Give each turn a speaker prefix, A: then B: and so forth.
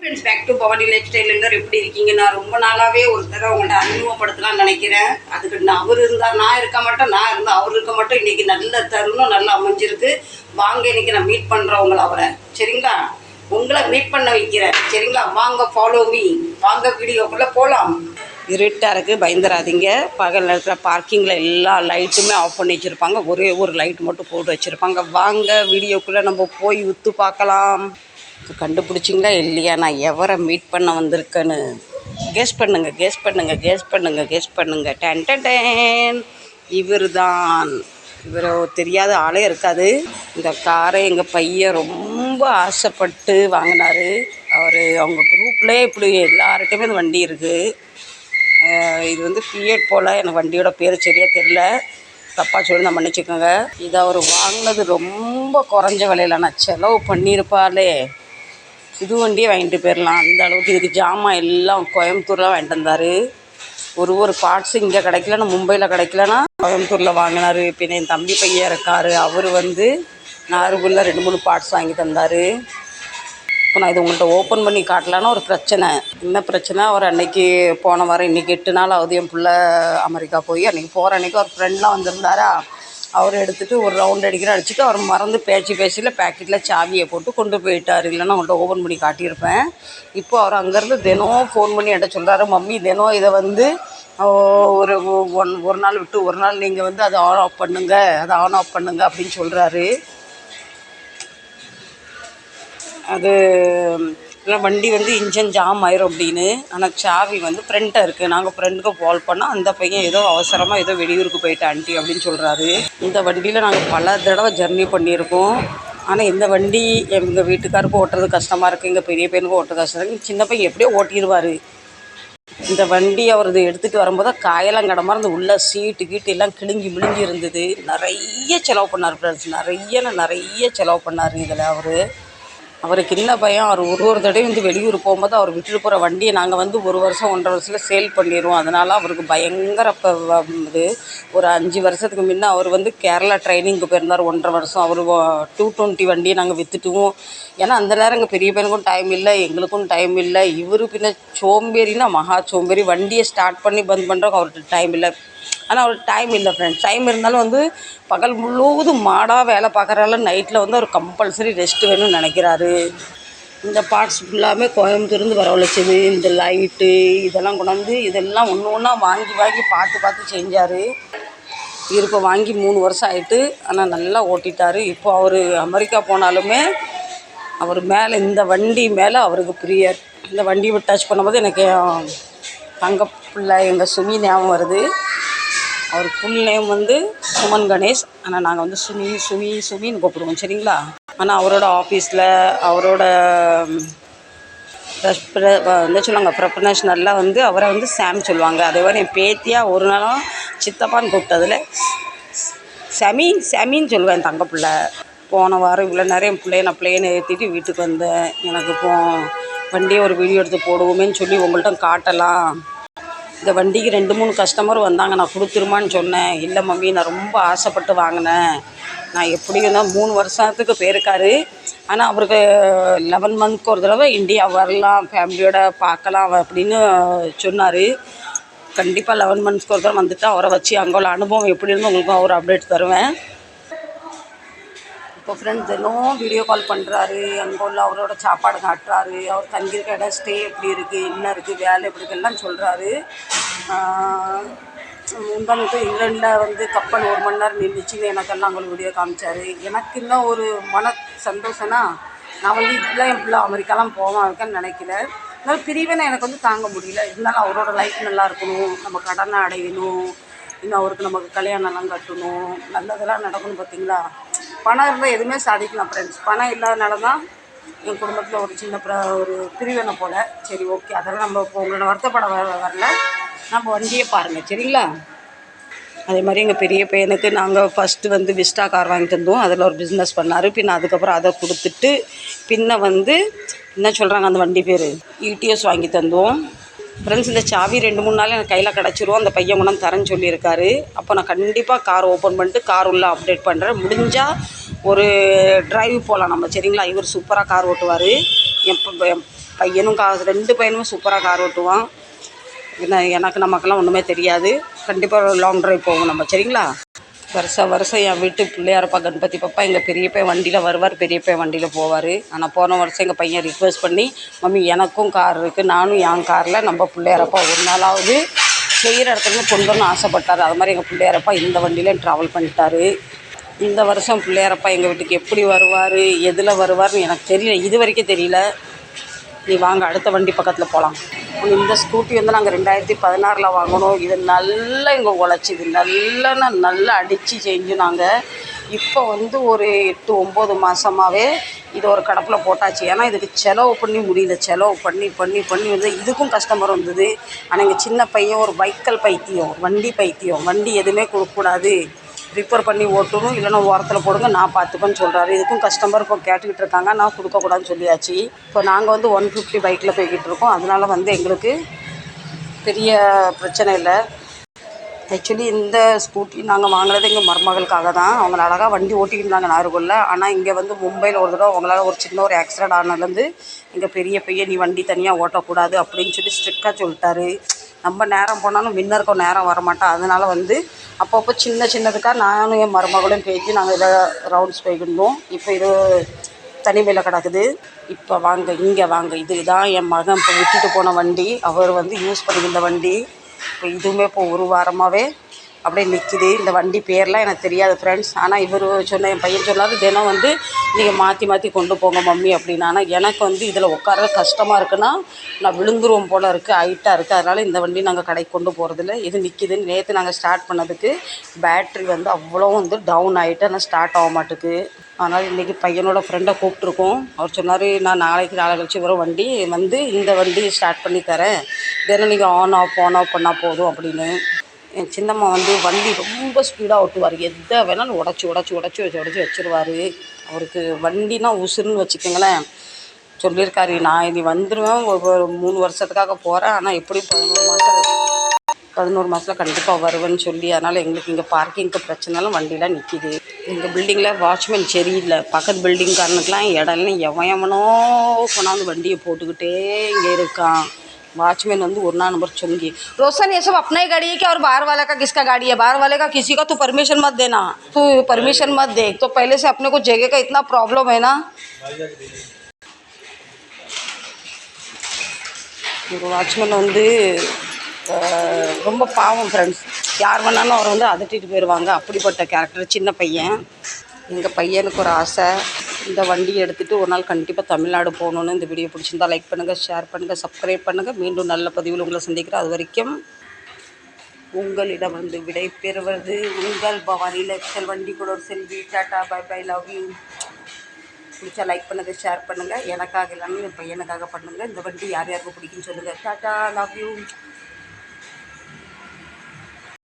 A: Friends back to Bhavani life style எப்படி இருக்கீங்க? நான் ரொம்ப நாளாகவே ஒரு தடவை உங்கள்ட்ட அறிமுகப்படுத்தலாம்னு நினைக்கிறேன். அதுக்கு நான் அவர் இருந்தால் நான் இருக்க மாட்டேன் நான் இருந்தால் அவர் இருக்க மாட்டோம் இன்னைக்கு நல்ல தருணம் நல்லா அமைஞ்சிருக்கு. வாங்க இன்னைக்கு நான் மீட் பண்ணுறேன் உங்களை அவரை. சரிங்களா? உங்களை மீட் பண்ண வைக்கிறேன். சரிங்களா? வாங்க ஃபாலோ மீ வாங்க வீடியோக்குள்ளே போகலாம் இருட்டாக இருக்குது பயந்துடாதீங்க பகல் நேரத்தில் பார்க்கிங்கில் எல்லா லைட்டுமே ஆஃப் பண்ணி வச்சுருப்பாங்க. ஒரே ஒரு லைட் மட்டும் போட்டு வச்சுருப்பாங்க. வாங்க வீடியோக்குள்ளே நம்ம போய் உத்து பார்க்கலாம். கண்டுபிடிச்சிங்களா இல்லையா? நான் எவரை மீட் பண்ண வந்திருக்கேன்னு? கெஸ் பண்ணுங்கள் கெஸ் பண்ணுங்கள் கெஸ் பண்ணுங்கள் கெஸ் பண்ணுங்கள் டென் டென் டென். இவர் தான் இவர் தெரியாத ஆளே இருக்காது. இந்த காரை எங்கள் பையன் ரொம்ப ஆசைப்பட்டு வாங்கினாரு. அவர் அவங்க குரூப்லேயே இப்படி எல்லாருக்குமே இந்த வண்டி இருக்குது இது வந்து பிஎட் போல். எனக்கு வண்டியோட பேர் சரியாக தெரில தப்பாக சொல்லி நான் மன்னிச்சுக்கோங்க. இதை அவர் வாங்கினது ரொம்ப குறைஞ்ச விலையில. நான் செலவு பண்ணியிருப்பாளே. இது வண்டியே வாங்கிட்டு போயிடலாம் அந்த அளவுக்கு இதுக்கு ஜாமான் எல்லாம் கோயம்புத்தூரில் வாங்கிட்டு வந்தார். ஒரு ஒரு பார்ட்ஸ் இங்கே கிடைக்கலன்னா மும்பையில் கிடைக்கலன்னா கோயம்புத்தூரில் வாங்கினார். பின்ன என் தம்பி பையன் இருக்கார். அவர் வந்து நாகர்கோவில் ரெண்டு மூணு பார்ட்ஸ் வாங்கி தந்தார். இப்போ நான் இது உங்கள்கிட்ட ஓப்பன் பண்ணி காட்டலான்னு ஒரு பிரச்சனை. என்ன பிரச்சனை? அவர் அன்னைக்கு போன வாரம் இன்றைக்கி எட்டு நாள் ஆகுது. என் பிள்ளை அமெரிக்கா போய் அன்றைக்கி போகிற அன்றைக்கி அவர் ஃப்ரெண்ட்லாம் வந்திருந்தாரா? அவர் எடுத்துகிட்டு ஒரு ரவுண்ட் அடிக்கிற அடிச்சுட்டு அவர் மறந்து பேச்சு பேச்சில் பேக்கெட்டில் சாவியை போட்டு கொண்டு போயிட்டார். இல்லைன்னா அவங்கள்ட்ட ஓப்பன் பண்ணி காட்டியிருப்பேன். இப்போ அவர் அங்கேருந்து தினம் ஃபோன் பண்ணி என்கிட்ட சொல்கிறாரு மம்மி தினம் இதை வந்து ஒரு ஒன் ஒரு நாள் விட்டு ஒரு நாள் நீங்கள் வந்து அதை ஆன் ஆஃப் பண்ணுங்க அதை ஆன் ஆஃப் பண்ணுங்க அப்படின்னு சொல்கிறாரு அது இல்லை வண்டி வந்து இன்ஜின் ஜாம் ஆயிரும் அப்படின்னு. ஆனால் சாவி வந்து ஃப்ரெண்ட்டாக இருக்குது நாங்கள் ஃப்ரெண்டுக்கு கால் பண்ணால் அந்த பையன் ஏதோ அவசரமாக ஏதோ வெளியூருக்கு போயிட்டு ஆண்டி அப்படின்னு சொல்கிறாரு இந்த வண்டியில் நாங்கள் பல தடவை ஜர்னி பண்ணியிருக்கோம். ஆனால் இந்த வண்டி எங்கள் வீட்டுக்காருக்கு ஓட்டுறது கஷ்டமாக இருக்குது எங்கள் பெரிய பையனுக்கு ஓட்டுறது கஷ்டம் இருக்குது சின்ன பையன் எப்படியோ ஓட்டிடுவார் இந்த வண்டி அவர் எடுத்துகிட்டு வரும்போது காயெல்லாம் கடமா இருந்து உள்ள சீட்டு கீட்டு எல்லாம் கிழிஞ்சி மிழிஞ்சி இருந்தது. நிறைய செலவு பண்ணார் ஃப்ரெண்ட்ஸ் நிறைய நிறைய செலவு பண்ணார் இதில் அவர். அவருக்கு என்ன பயம் அவர் ஒரு ஒரு தடவையும் வந்து வெளியூர் போகும்போது அவர் விட்டுட்டு போகிற வண்டியை நாங்கள் வந்து ஒரு வருஷம் ஒன்றரை வருஷத்தில் சேல் பண்ணிடுவோம் அதனால் அவருக்கு பயங்கர இது. ஒரு அஞ்சு வருஷத்துக்கு முன்ன அவர் வந்து கேரளா ட்ரைனிங்க்கு போயிருந்தார் ஒன்றரை வருஷம். அவர் டூ டுவெண்ட்டி வண்டியை நாங்கள் விற்றுட்டுவோம் ஏன்னா அந்த நேரம் எங்கள் பெரிய பையனுக்கும் டைம் இல்லை எங்களுக்கும் டைம் இல்லை. இவர் பின்ன சோம்பேறினா மகா சோம்பேறி. வண்டியை ஸ்டார்ட் பண்ணி பந்த் பண்ணுறதுக்கு அவர்கிட்ட டைம் இல்லை. ஆனால் அவருக்கு டைம் இல்லை ஃப்ரெண்ட்ஸ் டைம் இருந்தாலும் வந்து பகல் முழுவதும் மாடாக வேலை பார்க்குறால நைட்டில் வந்து அவர் கம்பல்சரி ரெஸ்ட் வேணும்னு நினைக்கிறாரு. இந்த பார்ட்ஸ் ஃபுல்லாமே கோயம்புத்தூர்ந்து வரவழைச்சது இந்த லைட்டு இதெல்லாம் கொண்டாந்து இதெல்லாம் ஒன்று ஒன்றா வாங்கி வாங்கி பார்த்து பார்த்து செஞ்சார். இப்போ வாங்கி மூணு வருஷம் ஆகிட்டு ஆனால் நல்லா ஓட்டிட்டார். இப்போ அவர் அமெரிக்கா போனாலுமே அவர் மேலே இந்த வண்டி மேலே அவருக்கு பிரியர். இந்த வண்டியை டச் பண்ணும்போது எனக்கு அங்கே தங்க பிள்ளை எங்கள் சுமி ஞாபகம் வருது. அவர் ஃபுல் நேம் வந்து சுமன் கணேஷ். ஆனால் நாங்கள் வந்து சுமி சுமி சுமின்னு கூப்பிடுவோம் சரிங்களா? ஆனால் அவரோட ஆஃபீஸில் அவரோட ரெஸ்பிர- என்ன சொல்லுவாங்க ப்ரொஃபனேஷனல்லாம் வந்து அவரை வந்து சாம் சொல்லுவாங்க. அதே மாதிரி என் பேத்தியாக ஒரு நாளும் சித்தப்பான்னு கூப்பிட்டதில் சமி சமீன்னு சொல்லுவேன் என் தங்க பிள்ளை. போன வாரம் இவ்வளோ நேரம் என் பிள்ளைய நான் பிள்ளைய ஏற்றிட்டு வீட்டுக்கு வந்தேன். எனக்கு இப்போ வண்டியை ஒரு வீடியோ எடுத்து போடுவோமேன்னு சொல்லி உங்கள்கிட்ட காட்டலாம். இந்த வண்டிக்கு ரெண்டு மூணு கஸ்டமர் வந்தாங்க. நான் கொடுத்துருமான்னு சொன்னேன். இல்லை மம்மி நான் ரொம்ப ஆசைப்பட்டு வாங்கினேன். நான் எப்படியும் தான் மூணு வருஷத்துக்கு போயிருக்காரு. ஆனால் அவருக்கு லெவன் மந்த்க்கு ஒரு தடவை இந்தியா வரலாம் ஃபேமிலியோட பார்க்கலாம் அப்படின்னு சொன்னார். கண்டிப்பாக லெவன் மந்த்ஸ்க்கு ஒரு தடவை வந்துட்டு அவரை வச்சு அங்கே உள்ள அனுபவம் எப்படி இருந்து உங்களுக்கும் அவர் அப்டேட் தருவேன். இப்போ ஃப்ரெண்ட் தினம் வீடியோ கால் பண்ணுறாரு அங்கே உள்ள அவரோட சாப்பாடு காட்டுறாரு. அவர் தங்கியிருக்க இடம் ஸ்டே எப்படி இருக்குது என்ன இருக்குது வேலை எப்படி இருக்கு எல்லாம் சொல்கிறாரு முந்தானத்து இங்கிலாண்டில் வந்து கப்பல் ஒரு மணி நேரம் நின்றுச்சுன்னு எனக்கெல்லாம் உங்களுக்கு வீடியோ காமிச்சாரு. எனக்கு இன்னும் ஒரு மன சந்தோஷம்னா நான் வந்து இப்படிலாம் என் பிள்ளை அமெரிக்காலாம் போவான் இருக்கேன்னு நினைக்கல. இருந்தாலும் பிரிவினை எனக்கு வந்து தாங்க முடியல. இருந்தாலும் அவரோட லைஃப் நல்லா இருக்கணும். நம்ம கடனை அடையணும். இன்னும் அவருக்கு நமக்கு கல்யாணம்லாம் கட்டணும். நல்லதெல்லாம் நடக்கணும் பார்த்தீங்களா பணம் இருந்தால் எதுவுமே சாதிக்கலாம் ஃப்ரெண்ட்ஸ் பணம் இல்லாதனால தான் என் குடும்பத்தில் ஒரு சின்ன பிர ஒரு பிரிவினை போல். சரி ஓகே அதெல்லாம் நம்ம இப்போ உங்களோட வருத்தப்பட வர வரல. நம்ம வண்டியை பாருங்கள் சரிங்களா? அதே மாதிரி எங்கள் பெரிய பையனுக்கு நாங்கள் ஃபஸ்ட்டு வந்து விஸ்டா கார் வாங்கி தந்தோம் அதில் ஒரு பிஸ்னஸ் பண்ணார். பின்ன அதுக்கப்புறம் அதை கொடுத்துட்டு பின்ன வந்து என்ன சொல்கிறாங்க அந்த வண்டி பேர்? இடிஎஸ் வாங்கி தந்தோம் ஃப்ரெண்ட்ஸ் இந்த சாவி ரெண்டு மூணு நாள் எனக்கு கையில் கிடச்சிரும். அந்த பையன் கொண்டாந்து தரேன்னு சொல்லியிருக்காரு. அப்போ நான் கண்டிப்பாக கார் ஓப்பன் பண்ணிட்டு கார் உள்ளே அப்டேட் பண்ணுறேன் முடிஞ்சால் ஒரு டிரைவ் போகலாம் நம்ம சரிங்களா? இவர் சூப்பராக கார் ஓட்டுவார். என் ப- என் பையனும் கா ரெண்டு பையனும் சூப்பராக கார் ஓட்டுவான். என்ன எனக்கு நமக்கெல்லாம் ஒன்றுமே தெரியாது. கண்டிப்பாக லாங் டிரைவ் போவோம் நம்ம சரிங்களா? வருஷம் வருஷம் என் வீட்டு பிள்ளையாரப்பா கணபதி பாப்பா எங்கள் பெரிய பையன் வண்டியில் வருவார் பெரிய பையன் வண்டியில் போவார். ஆனால் போன வருஷம் எங்கள் பையன் ரிக்வெஸ்ட் பண்ணி மம்மி எனக்கும் கார் இருக்குது நானும் என் காரில் நம்ம பிள்ளையாரப்பா ஒரு நாளாவது செய்கிற இடத்துல கொண்டு வரணும்னு ஆசைப்பட்டார். அது மாதிரி எங்கள் பிள்ளையாரப்பா இந்த வண்டியில் ட்ராவல் பண்ணிட்டாரு. இந்த வருஷம் பிள்ளையாரப்பா எங்கள் வீட்டுக்கு எப்படி வருவார் எதில் வருவார்னு எனக்கு தெரியல இது வரைக்கும் தெரியல. நீ வாங்க அடுத்த வண்டி பக்கத்தில் போகலாம் இந்த ஸ்கூட்டி வந்து நாங்கள் ரெண்டாயிரத்தி பதினாறில் வாங்கினோம். இது நல்லா இங்கே உழைச்சிது. நல்லா நல்லா அடித்து செஞ்சு நாங்கள் இப்போ வந்து ஒரு எட்டு ஒம்பது மாதமாகவே இது ஒரு கடப்பில் போட்டாச்சு. ஏன்னா இதுக்கு செலவு பண்ணி முடியல. செலவு பண்ணி பண்ணி பண்ணி வந்து இதுக்கும் கஸ்டமர் வந்தது ஆனால் எங்கள் சின்ன பையன் ஒரு பைக்கல் பைத்தியம் வண்டி பைத்தியம். வண்டி எதுவுமே கொடுக்கக்கூடாது. ரிப்பேர் பண்ணி ஓட்டணும். இல்லைன்னா ஓரத்தில் போடுங்க நான் பார்த்துப்பேன்னு சொல்கிறாரு இதுக்கும் கஸ்டமர் இப்போ கேட்டுக்கிட்டு இருக்காங்க நான் கொடுக்கக்கூடாதுன்னு சொல்லியாச்சு. இப்போ நாங்கள் வந்து ஒன் ஃபிஃப்டி பைக்கில் போய்கிட்டு இருக்கோம். அதனால வந்து எங்களுக்கு பெரிய பிரச்சனை இல்லை. ஆக்சுவலி இந்த ஸ்கூட்டி நாங்கள் வாங்கினது எங்கள் மருமகளுக்காக தான். அவங்க அழகாக வண்டி ஓட்டிக்கிட்டு இருந்தாங்க நாகர்கோவிலில். ஆனால் இங்கே வந்து மும்பையில் ஒரு தடவை அவங்களால ஒரு சின்ன ஒரு ஆக்சிடென்ட் ஆனதுலேருந்து எங்கள் பெரிய பையன் நீ வண்டி தனியாக ஓட்டக்கூடாது அப்படின்னு சொல்லி ஸ்ட்ரிக்டாக சொல்லிட்டாரு. நம்ம நேரம் போனாலும் வின்னருக்கும் நேரம் வரமாட்டோம் அதனால் வந்து அப்பப்போ சின்ன சின்னதுக்காக நானும் என் மருமகளும் பேசி நாங்கள் இதில் ரவுண்ட்ஸ் போய்க்கிருந்தோம் இப்போ இது தனிமையில் கிடக்குது. இப்போ வாங்க இங்கே வாங்க. இதுதான் என் மகன் இப்போ விட்டுட்டு போன வண்டி. அவர் வந்து யூஸ் பண்ணியிருந்த வண்டி. இப்போ இதுவுமே இப்போ ஒரு வாரமாகவே அப்படியே நிற்கிது இந்த வண்டி பேர்லாம் எனக்கு தெரியாது ஃப்ரெண்ட்ஸ் ஆனால் இவர் சொன்ன என் பையன் சொன்னார் தினம் வந்து நீங்கள் மாற்றி மாற்றி கொண்டு போங்க மம்மி அப்படின்னு. ஆனால் எனக்கு வந்து இதில் உட்கார கஷ்டமாக இருக்குன்னா நான் விழுந்துருவோம் போல் இருக்குது ஹைட்டாக இருக்குது அதனால் இந்த வண்டி நாங்கள் கடைக்கு கொண்டு போகிறதில்ல இது நிற்கிதுன்னு நேற்று நாங்கள் ஸ்டார்ட் பண்ணதுக்கு பேட்ரி வந்து அவ்வளோ வந்து டவுன் ஆகிட்டு ஆனால் ஸ்டார்ட் ஆக மாட்டுக்கு. அதனால் இன்றைக்கி பையனோட ஃப்ரெண்டை கூப்பிட்ருக்கோம் அவர் சொன்னார் நான் நாளைக்கு நாளை கழிச்சு வரும் வண்டி வந்து இந்த வண்டி ஸ்டார்ட் பண்ணி தரேன். தினம் நீங்கள் ஆன் ஆஃப் ஆன் ஆஃப் பண்ணால் போதும் அப்படின்னு. என் சின்னம்மா வந்து வண்டி ரொம்ப ஸ்பீடாக ஓட்டுவார். எதை வேணாலும் உடச்சி உடச்சி உடச்சி வச்சு உடச்சி வச்சுருவார். அவருக்கு வண்டினா உசுருன்னு வச்சுக்கோங்களேன். சொல்லியிருக்காரு நான் இனி வந்துடுவேன் ஒரு மூணு வருஷத்துக்காக போகிறேன் ஆனால் எப்படி பதினோரு மாதம் பதினோரு மாதத்தில் கண்டிப்பாக வருவேன்னு சொல்லி அதனால் எங்களுக்கு இங்கே பார்க்கிங்க்கு பிரச்சனைலாம் வண்டிலாம் நிற்கிது எங்கள் பில்டிங்கில் வாட்ச்மேன் சரியில்லை. பக்கத்து பில்டிங்காரனுக்கெலாம் இடம்லாம் எவன் எவனோ கொண்டாந்து வண்டியை போட்டுக்கிட்டே இங்கே இருக்கான். वॉचमैन வந்து ஒரு நாள் नंबर चुनगी रोशन ये सब अपना ही गाड़ी है क्या और बाहर वाले का किसका गाड़ी है बाहर वाले का किसी का तू परमिशन मत देना तू परमिशन मत दे तो पहले से अपने को जगह का इतना प्रॉब्लम है ना ஒரு வாட்ச்மேன் வந்து அஹ், ரொம்ப பாவம் ஃப்ரெண்ட்ஸ் யார் வேணாலும் அவர் வந்து அதட்டிட்டு போயிடுவாங்க அப்படிப்பட்ட கேரக்டர் சின்ன பையன் எங்கள் பையனுக்கு ஒரு ஆசை இந்த வண்டியை எடுத்துகிட்டு ஒரு நாள் கண்டிப்பாக தமிழ்நாடு போகணுன்னு இந்த வீடியோ பிடிச்சிருந்தா லைக் பண்ணுங்கள் ஷேர் பண்ணுங்கள் சப்ஸ்கிரைப் பண்ணுங்கள் மீண்டும் நல்ல பதிவில் உங்களை சந்திக்கிறேன். அது வரைக்கும் உங்களிடம் வந்து விடை பெறுவது உங்கள் பவானி லெக்ஷல் வண்டி கூட ஒரு selfie. Tata bye bye love you பிடிச்சா லைக் பண்ணுங்கள் ஷேர் பண்ணுங்கள் எனக்காக எல்லாமே என் பையனுக்காக பண்ணுங்கள் இந்த வண்டி யார் யாருக்கு பிடிக்குன்னு சொல்லுங்கள் டாட்டா லவ் யூ